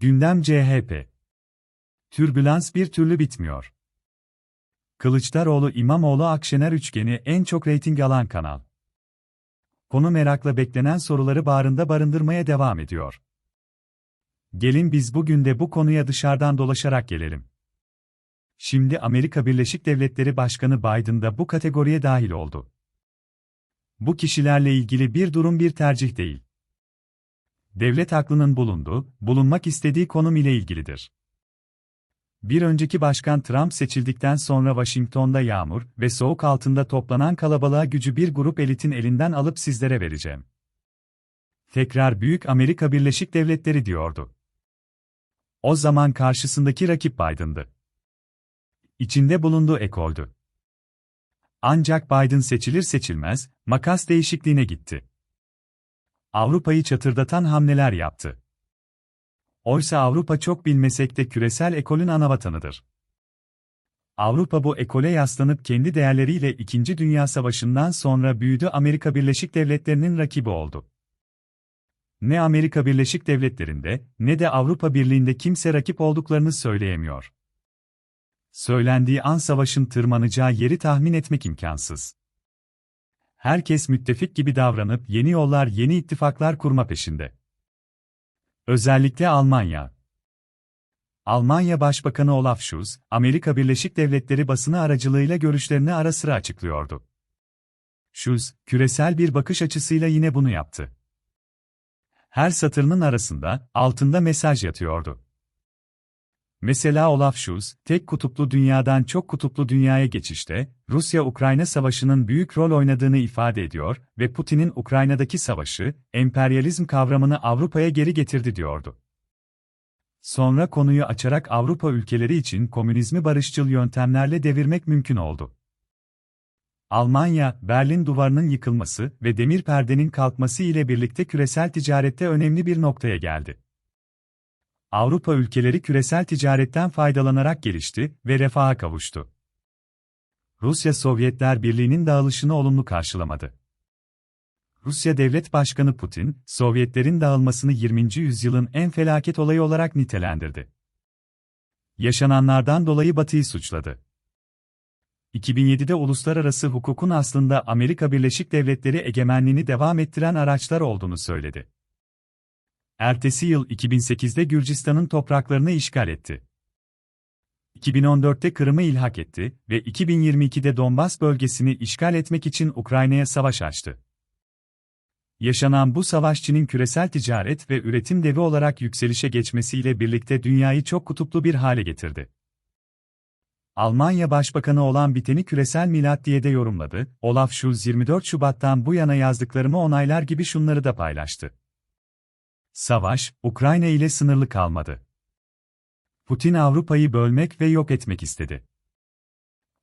Gündem CHP. Türbülans bir türlü bitmiyor. Kılıçdaroğlu İmamoğlu Akşener üçgeni en çok reyting alan kanal. Konu merakla beklenen soruları bağrında barındırmaya devam ediyor. Gelin biz bugün de bu konuya dışarıdan dolaşarak gelelim. Şimdi Amerika Birleşik Devletleri Başkanı Biden da bu kategoriye dahil oldu. Bu kişilerle ilgili bir durum bir tercih değil. Devlet aklının bulunduğu, bulunmak istediği konum ile ilgilidir. Bir önceki başkan Trump seçildikten sonra Washington'da yağmur ve soğuk altında toplanan kalabalığa gücü bir grup elitin elinden alıp sizlere vereceğim. Tekrar Büyük Amerika Birleşik Devletleri diyordu. O zaman karşısındaki rakip Biden'dı. İçinde bulunduğu ekoldü. Ancak Biden seçilir seçilmez, makas değişikliğine gitti. Avrupa'yı çatırdatan hamleler yaptı. Oysa Avrupa çok bilmesek de küresel ekolün anavatanıdır. Avrupa bu ekole yaslanıp kendi değerleriyle İkinci Dünya Savaşı'ndan sonra büyüdü Amerika Birleşik Devletleri'nin rakibi oldu. Ne Amerika Birleşik Devletleri'nde ne de Avrupa Birliği'nde kimse rakip olduklarını söyleyemiyor. Söylendiği an savaşın tırmanacağı yeri tahmin etmek imkansız. Herkes müttefik gibi davranıp yeni yollar, yeni ittifaklar kurma peşinde. Özellikle Almanya. Almanya Başbakanı Olaf Scholz, Amerika Birleşik Devletleri basını aracılığıyla görüşlerini ara sıra açıklıyordu. Scholz, küresel bir bakış açısıyla yine bunu yaptı. Her satırının arasında, altında mesaj yatıyordu. Mesela Olaf Scholz, tek kutuplu dünyadan çok kutuplu dünyaya geçişte, Rusya-Ukrayna savaşının büyük rol oynadığını ifade ediyor ve Putin'in Ukrayna'daki savaşı, emperyalizm kavramını Avrupa'ya geri getirdi diyordu. Sonra konuyu açarak Avrupa ülkeleri için komünizmi barışçıl yöntemlerle devirmek mümkün oldu. Almanya, Berlin duvarının yıkılması ve demir perdenin kalkması ile birlikte küresel ticarette önemli bir noktaya geldi. Avrupa ülkeleri küresel ticaretten faydalanarak gelişti ve refaha kavuştu. Rusya Sovyetler Birliği'nin dağılışını olumlu karşılamadı. Rusya Devlet Başkanı Putin, Sovyetlerin dağılmasını 20. yüzyılın en felaket olayı olarak nitelendirdi. Yaşananlardan dolayı Batı'yı suçladı. 2007'de uluslararası hukukun aslında Amerika Birleşik Devletleri egemenliğini devam ettiren araçlar olduğunu söyledi. Ertesi yıl 2008'de Gürcistan'ın topraklarını işgal etti. 2014'te Kırım'ı ilhak etti ve 2022'de Donbas bölgesini işgal etmek için Ukrayna'ya savaş açtı. Yaşanan bu savaş Çin'in küresel ticaret ve üretim devi olarak yükselişe geçmesiyle birlikte dünyayı çok kutuplu bir hale getirdi. Almanya Başbakanı olan biteni küresel milat diye de yorumladı. Olaf Scholz 24 Şubat'tan bu yana yazdıklarımı onaylar gibi şunları da paylaştı. Savaş, Ukrayna ile sınırlı kalmadı. Putin Avrupa'yı bölmek ve yok etmek istedi.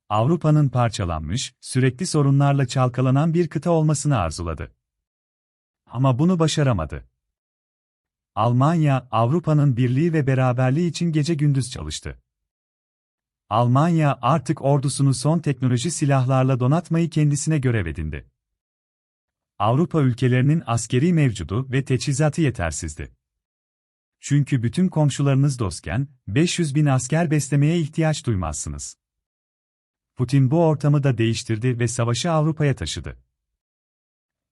Avrupa'nın parçalanmış, sürekli sorunlarla çalkalanan bir kıta olmasını arzuladı. Ama bunu başaramadı. Almanya, Avrupa'nın birliği ve beraberliği için gece gündüz çalıştı. Almanya artık ordusunu son teknoloji silahlarla donatmayı kendisine görev edindi. Avrupa ülkelerinin askeri mevcudu ve teçhizatı yetersizdi. Çünkü bütün komşularınız dostken, 500 bin asker beslemeye ihtiyaç duymazsınız. Putin bu ortamı da değiştirdi ve savaşı Avrupa'ya taşıdı.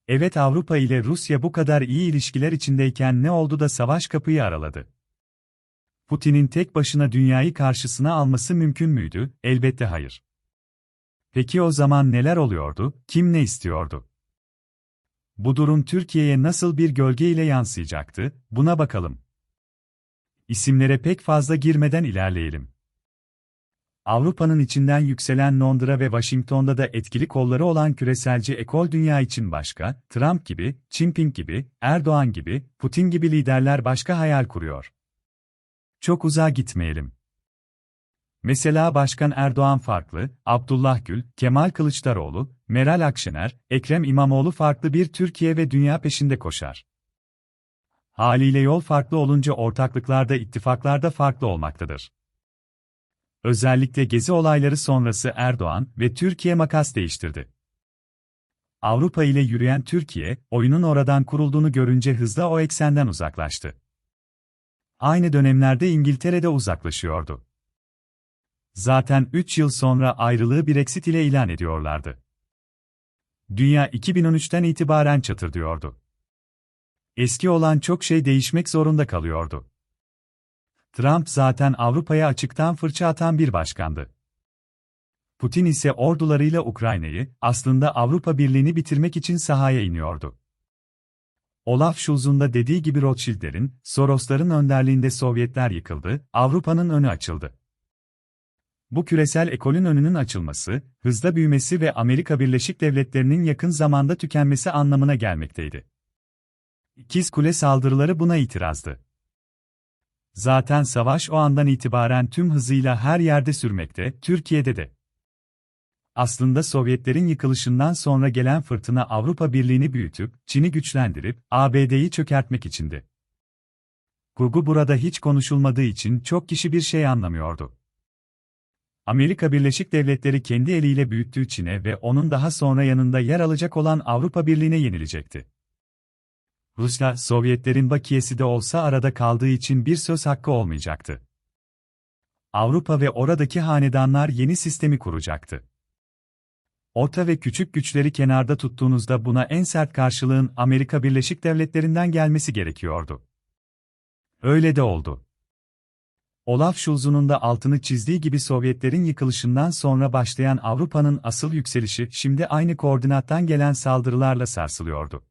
Evet Avrupa ile Rusya bu kadar iyi ilişkiler içindeyken ne oldu da savaş kapıyı araladı? Putin'in tek başına dünyayı karşısına alması mümkün müydü? Elbette hayır. Peki o zaman neler oluyordu? Kim ne istiyordu? Bu durum Türkiye'ye nasıl bir gölge ile yansıyacaktı? Buna bakalım. İsimlere pek fazla girmeden ilerleyelim. Avrupa'nın içinden yükselen Londra ve Washington'da da etkili kolları olan küreselci ekol dünya için başka, Trump gibi, Jinping gibi, Erdoğan gibi, Putin gibi liderler başka hayal kuruyor. Çok uzağa gitmeyelim. Mesela Başkan Erdoğan farklı, Abdullah Gül, Kemal Kılıçdaroğlu, Meral Akşener, Ekrem İmamoğlu farklı bir Türkiye ve dünya peşinde koşar. Haliyle yol farklı olunca ortaklıklarda ittifaklarda farklı olmaktadır. Özellikle gezi olayları sonrası Erdoğan ve Türkiye makas değiştirdi. Avrupa ile yürüyen Türkiye, oyunun oradan kurulduğunu görünce hızla o eksenden uzaklaştı. Aynı dönemlerde İngiltere'de uzaklaşıyordu. Zaten 3 yıl sonra ayrılığı Brexit ile ilan ediyorlardı. Dünya 2013'ten itibaren çatırdıyordu. Eski olan çok şey değişmek zorunda kalıyordu. Trump zaten Avrupa'ya açıktan fırça atan bir başkandı. Putin ise ordularıyla Ukrayna'yı, aslında Avrupa Birliği'ni bitirmek için sahaya iniyordu. Olaf Scholz'un da dediği gibi Rothschild'lerin, Soros'ların önderliğinde Sovyetler yıkıldı, Avrupa'nın önü açıldı. Bu küresel ekolün önünün açılması, hızla büyümesi ve Amerika Birleşik Devletleri'nin yakın zamanda tükenmesi anlamına gelmekteydi. İkiz Kule saldırıları buna itirazdı. Zaten savaş o andan itibaren tüm hızıyla her yerde sürmekte, Türkiye'de de. Aslında Sovyetlerin yıkılışından sonra gelen fırtına Avrupa Birliği'ni büyütüp, Çin'i güçlendirip, ABD'yi çökertmek içindi. Gugu burada hiç konuşulmadığı için çok kişi bir şey anlamıyordu. Amerika Birleşik Devletleri kendi eliyle büyüttüğü Çin'e ve onun daha sonra yanında yer alacak olan Avrupa Birliği'ne yenilecekti. Rusya, Sovyetlerin bakiyesi de olsa arada kaldığı için bir söz hakkı olmayacaktı. Avrupa ve oradaki hanedanlar yeni sistemi kuracaktı. Orta ve küçük güçleri kenarda tuttuğunuzda buna en sert karşılığın Amerika Birleşik Devletleri'nden gelmesi gerekiyordu. Öyle de oldu. Olaf Scholz'un da altını çizdiği gibi Sovyetlerin yıkılışından sonra başlayan Avrupa'nın asıl yükselişi şimdi aynı koordinattan gelen saldırılarla sarsılıyordu.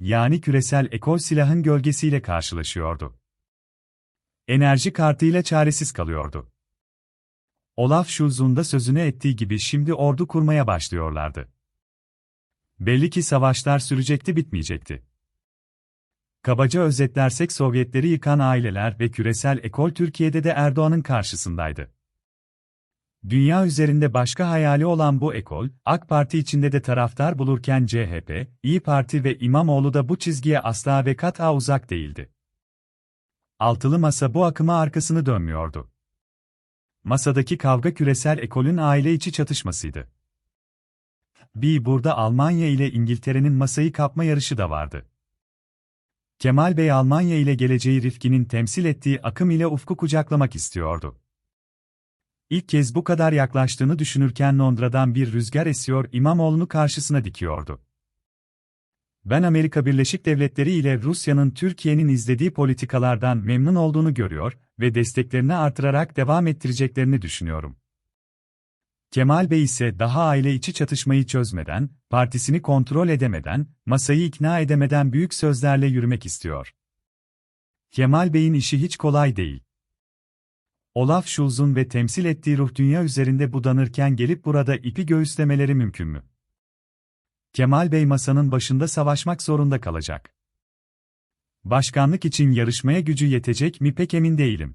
Yani küresel ekol silahın gölgesiyle karşılaşıyordu. Enerji kartıyla çaresiz kalıyordu. Olaf Scholz'un da sözünü ettiği gibi şimdi ordu kurmaya başlıyorlardı. Belli ki savaşlar sürecekti bitmeyecekti. Kabaca özetlersek Sovyetleri yıkan aileler ve küresel ekol Türkiye'de de Erdoğan'ın karşısındaydı. Dünya üzerinde başka hayali olan bu ekol, AK Parti içinde de taraftar bulurken CHP, İyi Parti ve İmamoğlu da bu çizgiye asla ve kat'a uzak değildi. Altılı masa bu akıma arkasını dönmüyordu. Masadaki kavga küresel ekolün aile içi çatışmasıydı. Bir burada Almanya ile İngiltere'nin masayı kapma yarışı da vardı. Kemal Bey Almanya ile geleceği Rifki'nin temsil ettiği akım ile ufku kucaklamak istiyordu. İlk kez bu kadar yaklaştığını düşünürken Londra'dan bir rüzgar esiyor İmamoğlu'nu karşısına dikiyordu. Ben Amerika Birleşik Devletleri ile Rusya'nın Türkiye'nin izlediği politikalardan memnun olduğunu görüyor ve desteklerini artırarak devam ettireceklerini düşünüyorum. Kemal Bey ise daha aile içi çatışmayı çözmeden, partisini kontrol edemeden, masayı ikna edemeden büyük sözlerle yürümek istiyor. Kemal Bey'in işi hiç kolay değil. Olaf Scholz'un ve temsil ettiği ruh dünya üzerinde budanırken gelip burada ipi göğüslemeleri mümkün mü? Kemal Bey masanın başında savaşmak zorunda kalacak. Başkanlık için yarışmaya gücü yetecek mi pek emin değilim.